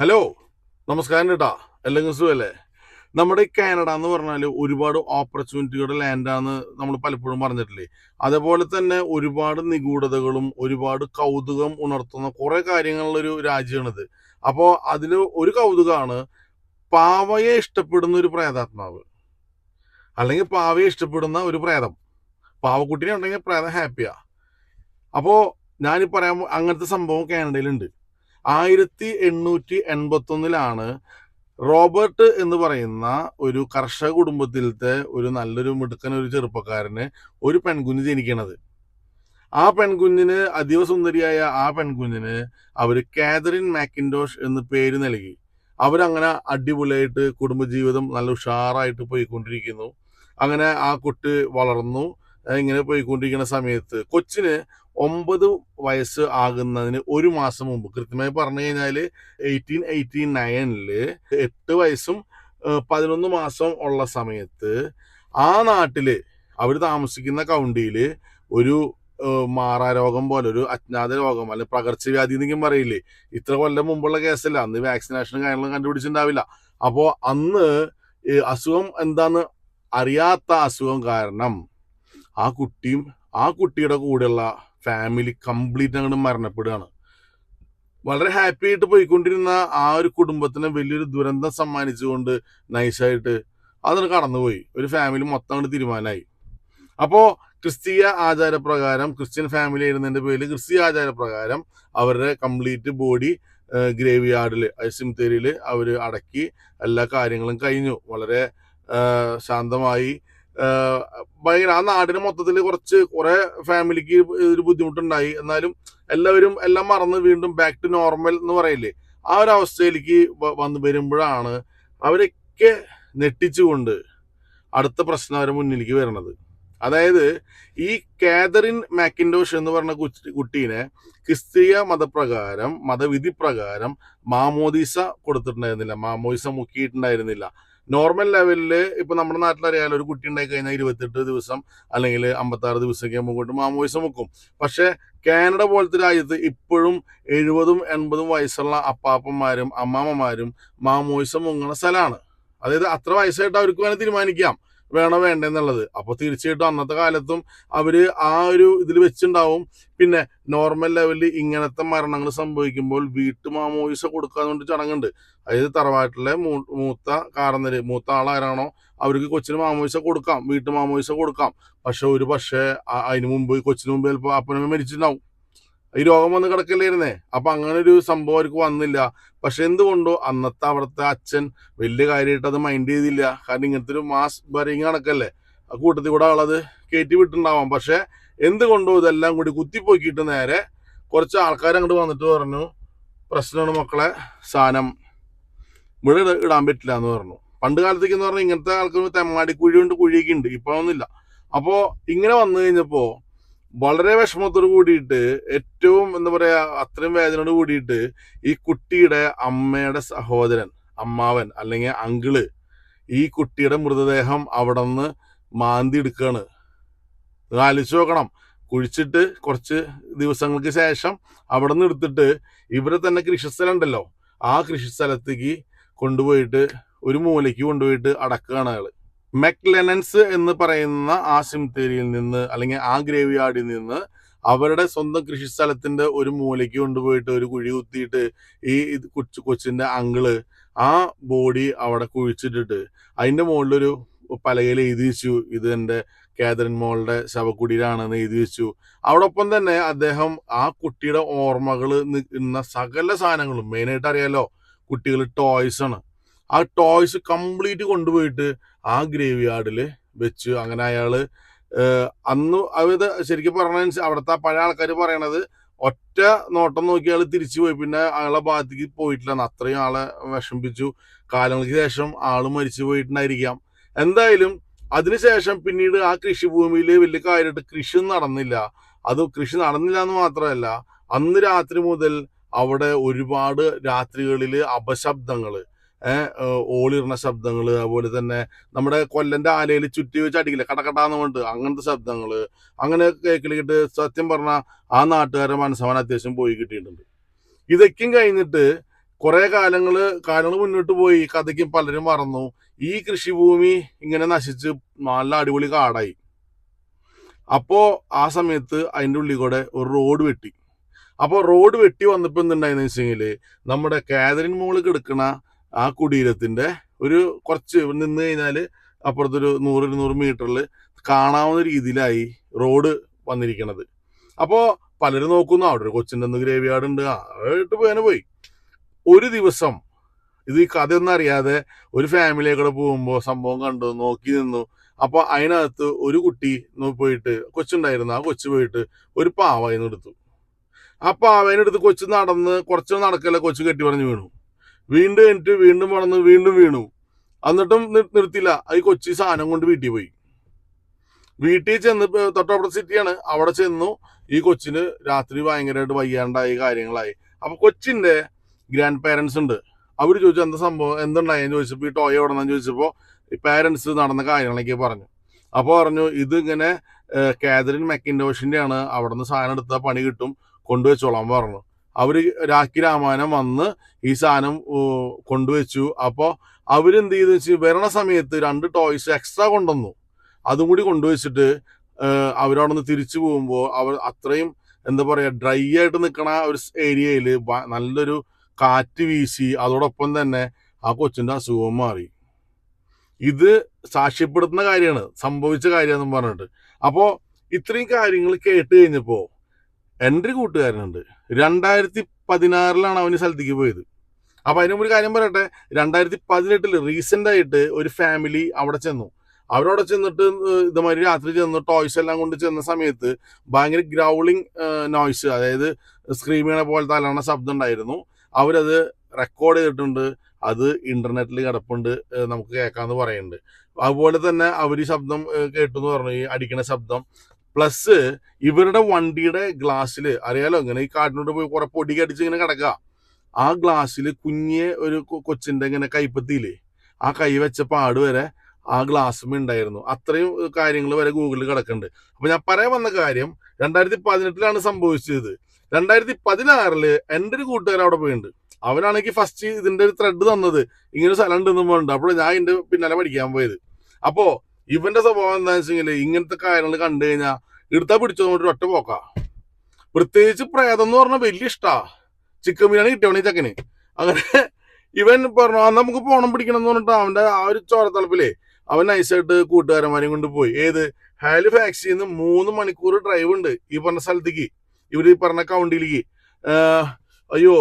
Hello നമസ്കാരം കേട്ടാ അല്ലെങ്കിൽ സുഖല്ലേ? നമ്മുടെ ഈ കാനഡ എന്ന് പറഞ്ഞാൽ ഒരുപാട് ഓപ്പർച്യൂണിറ്റിയുടെ ലാൻഡാന്ന് നമ്മൾ പലപ്പോഴും പറഞ്ഞിട്ടില്ലേ? അതേപോലെ തന്നെ ഒരുപാട് നിഗൂഢതകളും ഒരുപാട് കൗതുകം ഉണർത്തുന്ന കുറെ കാര്യങ്ങളുള്ളൊരു രാജ്യമാണിത്. അപ്പോൾ അതിൽ ഒരു കൗതുകമാണ് പാവയെ ഇഷ്ടപ്പെടുന്ന ഒരു പ്രേതാത്മാവ്. അല്ലെങ്കിൽ പാവയെ ഇഷ്ടപ്പെടുന്ന ഒരു പ്രേതം. പാവക്കുട്ടിനെ ഉണ്ടെങ്കിൽ പ്രേതം ഹാപ്പിയാ അപ്പോൾ ഞാനീ പറയാൻ അങ്ങനത്തെ സംഭവം കാനഡയിലുണ്ട്. ആയിരത്തി എണ്ണൂറ്റി എൺപത്തി ഒന്നിലാണ് റോബർട്ട് എന്ന് പറയുന്ന ഒരു കർഷക കുടുംബത്തിലത്തെ ഒരു നല്ലൊരു മിടുക്കൻ ഒരു ചെറുപ്പക്കാരന് ഒരു പെൺകുഞ്ഞ് ജനിക്കണത്. ആ പെൺകുഞ്ഞിന് അതീവ സുന്ദരിയായ ആ പെൺകുഞ്ഞിന് അവർ കാതറിൻ മാക്കിൻഡോഷ് എന്ന് പേര് നൽകി. അവരങ്ങനെ അടിപൊളിയായിട്ട് കുടുംബജീവിതം നല്ല ഉഷാറായിട്ട് പോയിക്കൊണ്ടിരിക്കുന്നു. അങ്ങനെ ആ കുട്ടി വളർന്നു. ഇങ്ങനെ പോയിക്കൊണ്ടിരിക്കുന്ന സമയത്ത് കൊച്ചിന് ഒമ്പത് വയസ്സ് ആകുന്നതിന് ഒരു മാസം മുമ്പ് കൃത്യമായി പറഞ്ഞു കഴിഞ്ഞാൽ എയ്റ്റീൻ എയ്റ്റി നയനിൽ എട്ട് വയസ്സും പതിനൊന്ന് മാസം ഉള്ള സമയത്ത് ആ നാട്ടിൽ അവർ താമസിക്കുന്ന കൗണ്ടിയിൽ ഒരു മാറാരോഗം പോലെ ഒരു അജ്ഞാത രോഗം അല്ലെ പകർച്ചവ്യാധി എന്നെങ്കിലും പറയില്ലേ? ഇത്ര കൊല്ലം മുമ്പുള്ള കേസല്ല. അന്ന് വാക്സിനേഷനും കാര്യങ്ങളും കണ്ടുപിടിച്ചിട്ടുണ്ടാവില്ല. അപ്പോൾ അന്ന് അസുഖം എന്താന്ന് അറിയാത്ത അസുഖം കാരണം ആ കുട്ടിയും ആ കുട്ടിയുടെ കൂടെയുള്ള ഫാമിലി കംപ്ലീറ്റ് അങ്ങോട്ട് മരണപ്പെടുകയാണ്. വളരെ ഹാപ്പി ആയിട്ട് പോയിക്കൊണ്ടിരുന്ന ആ ഒരു കുടുംബത്തിന് വലിയൊരു ദുരന്തം സമ്മാനിച്ചുകൊണ്ട് നൈസായിട്ട് അതിന് കടന്നുപോയി. ഒരു ഫാമിലി മൊത്തം അങ്ങോട്ട് തീരുമാനമായി. അപ്പോൾ ക്രിസ്തീയ ആചാരപ്രകാരം ക്രിസ്ത്യൻ ഫാമിലി ആയിരുന്നതിന്റെ പേരിൽ ക്രിസ്തീയ ആചാരപ്രകാരം അവരുടെ കംപ്ലീറ്റ് ബോഡി ഗ്രേവ് യാർഡിൽ സിംതേരിയിൽ അവർ അടക്കി എല്ലാ കാര്യങ്ങളും കഴിഞ്ഞു. വളരെ ശാന്തമായി ഭയങ്കര ആ നാടിന് മൊത്തത്തിൽ കുറച്ച് കുറെ ഫാമിലിക്ക് ഒരു ബുദ്ധിമുട്ടുണ്ടായി. എന്നാലും എല്ലാവരും എല്ലാം മറന്ന് വീണ്ടും ബാക്ക് ടു നോർമൽ എന്ന് പറയില്ലേ? ആ ഒരു അവസ്ഥയിലേക്ക് വന്നു വരുമ്പോഴാണ് അവരൊക്കെ നെട്ടിച്ചുകൊണ്ട് അടുത്ത പ്രശ്നം അവരുടെ മുന്നിലേക്ക് വരുന്നത് അതായത് ഈ കാതറിൻ മാക്കിൻഡോഷ് എന്ന് പറഞ്ഞ കുട്ടി- കുട്ടീനെ ക്രിസ്തീയ മതപ്രകാരം മതവിധി പ്രകാരം മാമോദീസ കൊടുത്തിട്ടുണ്ടായിരുന്നില്ല. മാമോദിസ മുക്കിയിട്ടുണ്ടായിരുന്നില്ല. നോർമൽ ലെവലിൽ ഇപ്പൊ നമ്മുടെ നാട്ടിൽ അറിയാലോ ഒരു കുട്ടി ഉണ്ടായി കഴിഞ്ഞാൽ ഇരുപത്തെട്ട് ദിവസം അല്ലെങ്കിൽ അമ്പത്തി ആറ് ദിവസമൊക്കെ ആകുമ്പോൾ മാമോയിസം മുക്കും പക്ഷെ കാനഡ പോലത്തെ രാജ്യത്ത് ഇപ്പോഴും എഴുപതും എൺപതും വയസ്സുള്ള അപ്പാപ്പന്മാരും അമ്മാമ്മമാരും മാമോയിസം മുങ്ങുന്ന സ്ഥലമാണ് അതായത് അത്ര വയസ്സായിട്ട് അവർക്ക് വേണേൽ തീരുമാനിക്കാം. വേണോ വേണ്ടെന്നുള്ളത്. അപ്പോൾ തീർച്ചയായിട്ടും അന്നത്തെ കാലത്തും അവർ ആ ഒരു ഇതിൽ വെച്ചിണ്ടാവും. പിന്നെ നോർമൽ ലെവലിൽ ഇങ്ങനത്തെ മരണങ്ങൾ സംഭവിക്കുമ്പോൾ വീട്ടു മാമോയിസ കൊടുക്കാന്നുകൊണ്ട് ചടങ്ങുണ്ട്. അതായത് തറവാട്ടിലെ മൂത്ത കാരണര് മൂത്ത ആളാരാണോ അവർക്ക് കൊച്ചിന് മാമോയിസ കൊടുക്കാം വീട്ടു മാമോയിസ കൊടുക്കാം. പക്ഷെ ഒരു പക്ഷേ അതിന് മുമ്പ് കൊച്ചിന് മുമ്പ് ചിലപ്പോൾ അപ്പനമ്മ മരിച്ചിട്ടുണ്ടാവും. ഈ രോഗം വന്ന് കിടക്കില്ലായിരുന്നേ? അപ്പൊ അങ്ങനെ ഒരു സംഭവം അവർക്ക് വന്നില്ല. പക്ഷെ എന്തുകൊണ്ടോ അന്നത്തെ അവിടുത്തെ അച്ഛൻ വലിയ കാര്യമായിട്ട് അത് മൈൻഡ് ചെയ്തില്ല. കാരണം ഇങ്ങനത്തെ ഒരു മാസ് ബറിങ് കണക്കല്ലേ ആ കൂട്ടത്തിൽ കൂടെ ആളത് കയറ്റി വിട്ടുണ്ടാവാം പക്ഷെ എന്തുകൊണ്ടോ ഇതെല്ലാം കൂടി കുത്തിപ്പോക്കിയിട്ട് നേരെ കുറച്ച് ആൾക്കാർ അങ്ങോട്ട് വന്നിട്ട് പറഞ്ഞു പ്രശ്നമാണ് മക്കളെ സാധനം ഇവിടെ ഇട- ഇടാൻ പറ്റില്ല എന്ന് പറഞ്ഞു. പണ്ട് കാലത്തേക്ക് എന്ന് പറഞ്ഞാൽ ഇങ്ങനത്തെ ആൾക്കാർ തെമ്മാടി കുഴി കൊണ്ട് കുഴിയൊക്കെ ഉണ്ട്. ഇപ്പൊ ഒന്നുമില്ല അപ്പോ ഇങ്ങനെ വന്നു കഴിഞ്ഞപ്പോ വളരെ വിഷമത്തോട് കൂടിയിട്ട് ഏറ്റവും എന്താ പറയാ അത്രയും വേദനയോട് കൂടിയിട്ട് ഈ കുട്ടിയുടെ അമ്മയുടെ സഹോദരൻ അമ്മാവൻ അല്ലെങ്കിൽ അങ്കിൾ ഈ കുട്ടിയുടെ മൃതദേഹം അവിടെ നിന്ന് മാന്തി എടുക്കാണ്. ഇത് ആലോചിച്ച് നോക്കണം. കുഴിച്ചിട്ട് കുറച്ച് ദിവസങ്ങൾക്ക് ശേഷം അവിടെ നിന്ന് എടുത്തിട്ട് ഇവിടെ തന്നെ കൃഷിസ്ഥലം ഉണ്ടല്ലോ ആ കൃഷിസ്ഥലത്തേക്ക് കൊണ്ടുപോയിട്ട് ഒരു മൂലയ്ക്ക് കൊണ്ടുപോയിട്ട് അടക്കുകയാണ് അയാൾ. മെക്ലെനൻസ് എന്ന് പറയുന്ന ആ സിംതേരിയിൽ നിന്ന് അല്ലെങ്കിൽ ആ ഗ്രേവ് യാർഡിൽ നിന്ന് അവരുടെ സ്വന്തം കൃഷിസ്ഥലത്തിന്റെ ഒരു മൂലയ്ക്ക് കൊണ്ടുപോയിട്ട് ഒരു കുഴി കുത്തിയിട്ട് ഈ കൊച്ചു കൊച്ചിന്റെ അങ്കിൾ ആ ബോഡി അവിടെ കുഴിച്ചിട്ടിട്ട് അതിന്റെ മുകളിലൊരു പലകയിൽ എഴുതി വെച്ചു. ഇത് എന്റെ കാതറിൻ മോളുടെ ശവക്കുടീരാണെന്ന് എഴുതി വെച്ചു. അവിടൊപ്പം തന്നെ അദ്ദേഹം ആ കുട്ടിയുടെ ഓർമ്മകൾ നിൽക്കുന്ന സകല സാധനങ്ങളും മെയിനായിട്ട് അറിയാലോ കുട്ടികൾ ടോയ്സ് ആണ്. ആ ടോയ്സ് കംപ്ലീറ്റ് കൊണ്ടുപോയിട്ട് ആ ഗ്രേവ് യാർഡിൽ വെച്ച് അങ്ങനെ ഏഹ്, അന്ന് അത് ശരിക്കും പറഞ്ഞ അവിടുത്തെ പഴയ ആൾക്കാർ പറയണത് ഒറ്റ നോട്ടം നോക്കി അയാൾ തിരിച്ചു പോയി. പിന്നെ അയാളെ ഭാഗത്തേക്ക് പോയിട്ടില്ല. അത്രയും ആളെ വിഷമിപ്പിച്ചു. കാലങ്ങൾക്ക് ശേഷം ആൾ മരിച്ചു പോയിട്ടുണ്ടായിരിക്കാം. എന്തായാലും അതിനുശേഷം പിന്നീട് ആ കൃഷിഭൂമിയിൽ വലിയ കാര്യമായിട്ട് കൃഷി നടന്നില്ല. അത് കൃഷി നടന്നില്ല എന്ന് മാത്രമല്ല അന്ന് രാത്രി മുതൽ അവിടെ ഒരുപാട് രാത്രികളിൽ അപശബ്ദങ്ങൾ ഓളിറിന ശബ്ദങ്ങൾ അതുപോലെ തന്നെ നമ്മുടെ കൊല്ലന്റെ ആലയിൽ ചുറ്റി വെച്ച് അടിക്കില്ല കടക്കടാന്ന് കൊണ്ട് അങ്ങനത്തെ ശബ്ദങ്ങൾ അങ്ങനെ കേൾക്കലിട്ട് സത്യം പറഞ്ഞ ആ നാട്ടുകാരെ മനസ്സവൻ അത്യാവശ്യം പോയി കിട്ടിയിട്ടുണ്ട്. ഇതൊക്കെയും കഴിഞ്ഞിട്ട് കുറേ കാലങ്ങൾ കാലങ്ങൾ മുന്നോട്ട് പോയി കഥയ്ക്കും പലരും മറന്നു. ഈ കൃഷിഭൂമി ഇങ്ങനെ നശിച്ച് നല്ല അടിപൊളി കാടായി. അപ്പോ ആ സമയത്ത് അതിന്റെ ഉള്ളിൽ കൂടെ ഒരു റോഡ് വെട്ടി. അപ്പോൾ റോഡ് വെട്ടി വന്നപ്പോൾ എന്തുണ്ടായെന്ന് വെച്ചെങ്കിൽ നമ്മുടെ കാതറിൻ മോൾ കിടക്കണ ആ കുടീരത്തിന്റെ ഒരു കുറച്ച് നിന്ന് കഴിഞ്ഞാൽ അപ്പുറത്തൊരു നൂറ് ഇരുന്നൂറ് മീറ്ററിൽ കാണാവുന്ന രീതിയിലായി റോഡ് വന്നിരിക്കണത്. അപ്പോ പലരും നോക്കുന്നു അവിടെ ഒരു കൊച്ചിന്റെ ഒന്ന് ഗ്രേവി യാർഡ് ഉണ്ട് ആയിട്ട് പോയനെ പോയി ഒരു ദിവസം ഇത് ഈ കഥയൊന്നും അറിയാതെ ഒരു ഫാമിലിയെ കൂടെ പോകുമ്പോൾ സംഭവം കണ്ടു നോക്കി നിന്നു. അപ്പോൾ അതിനകത്ത് ഒരു കുട്ടി പോയിട്ട് കൊച്ചുണ്ടായിരുന്നു. ആ കൊച്ചു പോയിട്ട് ഒരു പാവയിന്ന് എടുത്തു ആ പാവേനെടുത്ത് കൊച്ചു നടന്ന് കുറച്ച് നടക്കല്ല കൊച്ചു കെട്ടി പറഞ്ഞു വീണു. വീണ്ടും എനിക്ക് വീണ്ടും വളർന്ന് വീണ്ടും വീണു. എന്നിട്ടും നിർ- നിർത്തില്ല ഈ കൊച്ചി സാധനം കൊണ്ട് വീട്ടിൽ പോയി. വീട്ടിൽ ചെന്ന് തൊട്ടപ്പുറത്ത് സിറ്റിയാണ് അവിടെ ചെന്നു. ഈ കൊച്ചിന് രാത്രി ഭയങ്കരമായിട്ട് വയ്യാണ്ടായി കാര്യങ്ങളായി. അപ്പൊ കൊച്ചിന്റെ ഗ്രാൻഡ് പേരൻസ് ഉണ്ട്. അവർ ചോദിച്ചു എന്താ സംഭവം? എന്തുണ്ടായെന്ന് ചോദിച്ചപ്പോൾ ഈ ടോയ് എവിടെ നിന്നു ചോദിച്ചപ്പോൾ ഈ പാരന്റ്സ് നടന്ന കാര്യങ്ങളൊക്കെ പറഞ്ഞു. അപ്പോൾ പറഞ്ഞു ഇതിങ്ങനെ കാതറിൻ മെക്കിൻഡോഷിന്റെ ആണ് അവിടെ നിന്ന് സാധനം എടുത്താൽ പണി കിട്ടും. കൊണ്ടുവച്ചോളാം പറഞ്ഞു. അവർ രാഖി രാമായണം വന്ന് ഈ സാധനം കൊണ്ടുവച്ചു. അപ്പോൾ അവരെന്ത് ചെയ്തു വെച്ച് വരണ സമയത്ത് രണ്ട് ടോയ്സ് എക്സ്ട്രാ കൊണ്ടുവന്നു. അതും കൂടി കൊണ്ടുവച്ചിട്ട് അവരവിടെ നിന്ന് തിരിച്ചു പോകുമ്പോൾ അവർ അത്രയും എന്താ പറയുക ഡ്രൈ ആയിട്ട് നിൽക്കണ ഒരു ഏരിയയിൽ നല്ലൊരു കാറ്റ് വീശി അതോടൊപ്പം തന്നെ ആ കൊച്ചിന്റെ അസുഖവും മാറി. ഇത് സാക്ഷ്യപ്പെടുത്തുന്ന കാര്യമാണ് സംഭവിച്ച കാര്യമാണെന്ന് പറഞ്ഞിട്ട്. അപ്പോൾ ഇത്രയും കാര്യങ്ങൾ കേട്ട് കഴിഞ്ഞപ്പോൾ എന്റെ കൂട്ടുകാരനുണ്ട്. രണ്ടായിരത്തി പതിനാറിലാണ് അവന് സ്ഥലത്തേക്ക് പോയത്. അപ്പോൾ അതിന് ഒരു കാര്യം പറയട്ടെ. രണ്ടായിരത്തി പതിനെട്ടിൽ റീസെന്റ് ആയിട്ട് ഒരു ഫാമിലി അവിടെ ചെന്നു. അവരവിടെ ചെന്നിട്ട് ഇതുമാതിരി രാത്രി ചെന്ന് ടോയ്സ് എല്ലാം കൊണ്ട് ചെന്ന സമയത്ത് ഭയങ്കര ഗ്രൗളിങ് നോയ്സ് അതായത് സ്ക്രീമിങ്ങിനെ പോലെ പോലത്തെ അല്ലാണ്ട ശബ്ദം ഉണ്ടായിരുന്നു. അവരത് റെക്കോർഡ് ചെയ്തിട്ടുണ്ട്. അത് ഇന്റർനെറ്റിൽ കിടപ്പുണ്ട് നമുക്ക് കേൾക്കാമെന്ന് പറയുന്നുണ്ട്. അതുപോലെ തന്നെ അവർ ശബ്ദം കേട്ടു എന്ന് പറഞ്ഞു ഈ അടിക്കണ ശബ്ദം. പ്ലസ് ഇവരുടെ വണ്ടിയുടെ ഗ്ലാസ്സിൽ അറിയാലോ ഇങ്ങനെ ഈ കാട്ടിനോട്ട് പോയി കുറെ പൊടി കടിച്ച് ഇങ്ങനെ കിടക്കുക. ആ ഗ്ലാസ്സിൽ കുഞ്ഞിയെ ഒരു കൊച്ചിന്റെ ഇങ്ങനെ കൈപ്പത്തിയില്ലേ ആ കൈ വെച്ച പാട് വരെ ആ ഗ്ലാസ്സും ഉണ്ടായിരുന്നു. അത്രയും കാര്യങ്ങൾ വരെ ഗൂഗിളിൽ കിടക്കുന്നുണ്ട്. അപ്പൊ ഞാൻ പറയാൻ വന്ന കാര്യം രണ്ടായിരത്തി പതിനെട്ടിലാണ് സംഭവിച്ചത്. രണ്ടായിരത്തി പതിനാറിൽ എന്റെ ഒരു കൂട്ടുകാരൻ അവിടെ പോയിട്ടുണ്ട് അവനാണെങ്കിൽ ഫസ്റ്റ് ഇതിന്റെ ഒരു ത്രെഡ് തന്നത് ഇങ്ങനെ സ്ഥലം ഉണ്ടെന്നും പറഞ്ഞിട്ടുണ്ട് അപ്പോൾ ഞാൻ ഇതിന്റെ പിന്നാലെ പഠിക്കാൻ പോയത്. അപ്പോ ഇവന്റെ സ്വഭാവം എന്താണെന്ന് വെച്ചെങ്കിൽ ഇങ്ങനത്തെ കാര്യങ്ങൾ കണ്ടു കഴിഞ്ഞാൽ എടുത്താ പിടിച്ചു ഒരു ഒറ്റ പോക്കാ. പ്രത്യേകിച്ച് പ്രേതം എന്ന് പറഞ്ഞാൽ വലിയ ഇഷ്ടാ. ചിക്കൻ ബിരിയാണി കിട്ടിയവണി ചക്കന്? അങ്ങനെ ഇവൻ പറഞ്ഞു അന്ന് നമുക്ക് പോണം പിടിക്കണം എന്ന് പറഞ്ഞിട്ട് അവന്റെ ആ ഒരു ചോരത്തളപ്പിലേ അവൻ നൈസായിട്ട് കൂട്ടുകാരന്മാരെയും കൊണ്ട് പോയി. ഏത്? ഹാലിഫാക്സിൽ നിന്ന് മൂന്ന് മണിക്കൂർ ഡ്രൈവ് ഉണ്ട് ഈ പറഞ്ഞ സ്ഥലത്തേക്ക്. ഇവർ ഈ പറഞ്ഞ കൗണ്ടിയിലേക്ക് അയ്യോ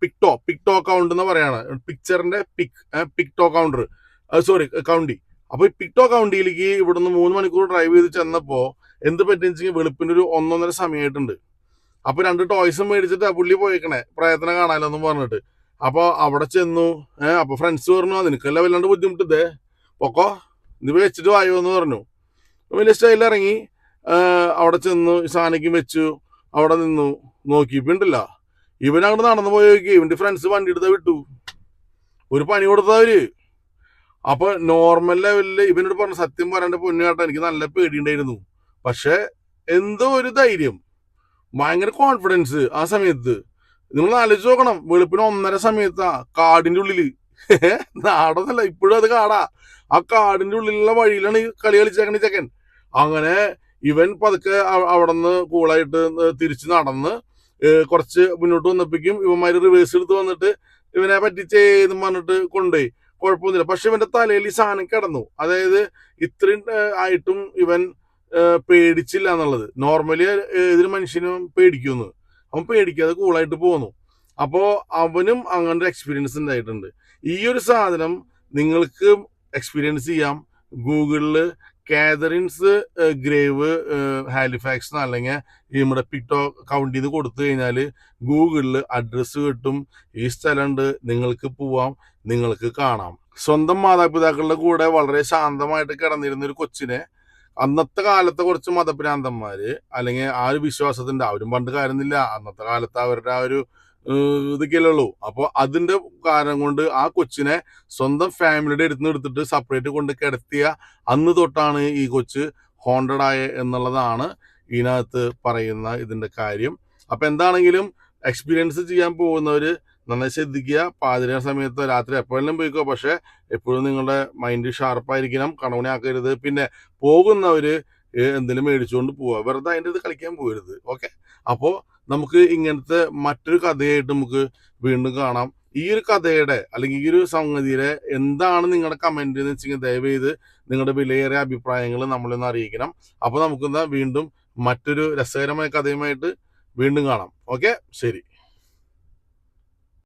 പിക്ടോ പിക്ടോ കൗണ്ട് എന്ന് പറയാണ്. പിക്ചറിന്റെ pic picto counter sorry county അപ്പൊ ഈ പിക്ടോ കൗണ്ടിയിലേക്ക് ഇവിടുന്ന് മൂന്ന് മണിക്കൂർ ഡ്രൈവ് ചെയ്ത് ചെന്നപ്പോ എന്ത് പറ്റിയെന്ന് വെച്ചാൽ വെളുപ്പിന്റെ ഒരു ഒന്നൊന്നര സമയമായിട്ടുണ്ട് അപ്പൊ രണ്ട് ടോയ്സും മേടിച്ചിട്ട് പുള്ളി പോയേക്കണേ. പ്രയത്നം കാണാനൊന്നും പറഞ്ഞിട്ട്. അപ്പൊ അവിടെ ചെന്നു. ഏഹ് അപ്പൊ ഫ്രണ്ട്സ് പറഞ്ഞു നിനക്കല്ല വല്ലാണ്ട് ബുദ്ധിമുട്ട് പൊക്കോ ഇത് വെച്ചിട്ട് വായോ എന്ന് പറഞ്ഞു. വലിയ സ്റ്റൈലിൽ ഇറങ്ങി. അവിടെ ചെന്നു സാനയ്ക്കും വെച്ചു. അവിടെ നിന്നു. നോക്കി നോക്കിയപ്പോണ്ടല്ല ഇവൻ അങ്ങോട്ട് നടന്നു പോയി നോക്കി ഫ്രണ്ട്സ് വണ്ടി എടുത്താ വിട്ടു. ഒരു പണി കൊടുത്തവര് അപ്പൊ നോർമൽ ലെവലിൽ ഇവനോട് പറഞ്ഞ സത്യം പറയാണ്ട് പൊന്നു കേട്ടോ എനിക്ക് നല്ല പേടിയുണ്ടായിരുന്നു. പക്ഷെ എന്തോ ഒരു ധൈര്യം ഭയങ്കര കോൺഫിഡൻസ് ആ സമയത്ത്. നിങ്ങൾ ആലോചിച്ച് നോക്കണം വെളുപ്പിന് ഒന്നര സമയത്താ കാടിന്റെ ഉള്ളിൽ. നാടൊന്നല്ല ഇപ്പോഴും അത് കാടാ. ആ കാടിന്റെ ഉള്ളിലുള്ള വഴിയിലാണ് ഈ കളി കളിച്ചേക്കണ ചെക്കൻ. അങ്ങനെ ഇവൻ പതുക്കെ അവിടെ നിന്ന് കൂളായിട്ട് തിരിച്ച് നടന്ന് കുറച്ച് മുന്നോട്ട് വന്നപ്പോഴേക്കും ഇവന്മാര് റിവേഴ്സ് എടുത്ത് വന്നിട്ട് ഇവനെ പറ്റിച്ചേന്ന് പറഞ്ഞിട്ട് കൊണ്ടുപോയി. കുഴപ്പമൊന്നുമില്ല. പക്ഷെ ഇവന്റെ തലയിൽ ഈ സാധനം കിടന്നു. അതായത് ഇത്രയും ആയിട്ടും ഇവൻ പേടിച്ചില്ല എന്നുള്ളത്. നോർമലി ഏതൊരു മനുഷ്യനും പേടിക്കുന്നു അവൻ പേടിക്കാതെ കൂളായിട്ട് പോന്നു. അപ്പോ അവനും അങ്ങനത്തെ എക്സ്പീരിയൻസ് ഉണ്ടായിട്ടുണ്ട്. ഈ ഒരു സാധനം നിങ്ങൾക്ക് എക്സ്പീരിയൻസ് ചെയ്യാം. ഗൂഗിളിൽ കാതറിൻസ് ഗ്രേവ് ഹാലിഫാക്സ് അല്ലെങ്കിൽ നമ്മുടെ പിക്ടോ കൗണ്ടിൽ നിന്ന് കൊടുത്തു കഴിഞ്ഞാൽ ഗൂഗിളിൽ അഡ്രസ്സ് കിട്ടും. ഈ സ്ഥലമുണ്ട് നിങ്ങൾക്ക് പോവാം. നിങ്ങൾക്ക് കാണാം. സ്വന്തം മാതാപിതാക്കളുടെ കൂടെ വളരെ ശാന്തമായിട്ട് കിടന്നിരുന്ന ഒരു കൊച്ചിനെ അന്നത്തെ കാലത്തെ കുറച്ച് മതഭ്രാന്തന്മാര് അല്ലെങ്കിൽ ആ ഒരു വിശ്വാസത്തിന്റെ അവരും പണ്ട് കാര്യമില്ല അന്നത്തെ കാലത്ത് അവരുടെ ആ ഒരു ഏഹ്, ഇതൊക്കെയല്ലേ ഉള്ളൂ. അപ്പോൾ അതിന്റെ കാരണം കൊണ്ട് ആ കൊച്ചിനെ സ്വന്തം ഫാമിലിയുടെ അടുത്ത് എടുത്തിട്ട് സെപ്പറേറ്റ് കൊണ്ട് കിടത്തിയ അന്ന് തൊട്ടാണ് ഈ കൊച്ച് ഹോണ്ടഡ് ആയ എന്നുള്ളതാണ് ഇതിനകത്ത് പറയുന്ന ഇതിന്റെ കാര്യം. അപ്പൊ എന്താണെങ്കിലും എക്സ്പീരിയൻസ് ചെയ്യാൻ പോകുന്നവര് നന്നായി ശ്രദ്ധിക്കുക. പാതിര സമയത്ത് രാത്രി എപ്പോഴെങ്കിലും പോയിക്കോ. പക്ഷെ എപ്പോഴും നിങ്ങളുടെ മൈൻഡ് ഷാർപ്പായിരിക്കണം കണവണയാക്കരുത് പിന്നെ പോകുന്നവര് എന്തെങ്കിലും മേടിച്ചുകൊണ്ട് പോവുക. വെറുതെ അതിന്റെ ഇത് കളിക്കാൻ പോകരുത് ഓക്കെ? അപ്പോൾ നമുക്ക് ഇങ്ങനത്തെ മറ്റൊരു കഥയായിട്ട് നമുക്ക് വീണ്ടും കാണാം. ഈ ഒരു കഥയുടെ അല്ലെങ്കിൽ ഈ ഒരു സംഗതിയുടെ എന്താണ് നിങ്ങളുടെ കമന്റ് എന്ന് വെച്ചെങ്കിൽ ദയവ് ചെയ്ത് നിങ്ങളുടെ വിലയേറിയ അഭിപ്രായങ്ങൾ നമ്മളൊന്ന് അറിയിക്കണം. അപ്പോൾ നമുക്കിന്ന് വീണ്ടും മറ്റൊരു രസകരമായ കഥയുമായിട്ട് വീണ്ടും കാണാം. ഓക്കെ ശരി.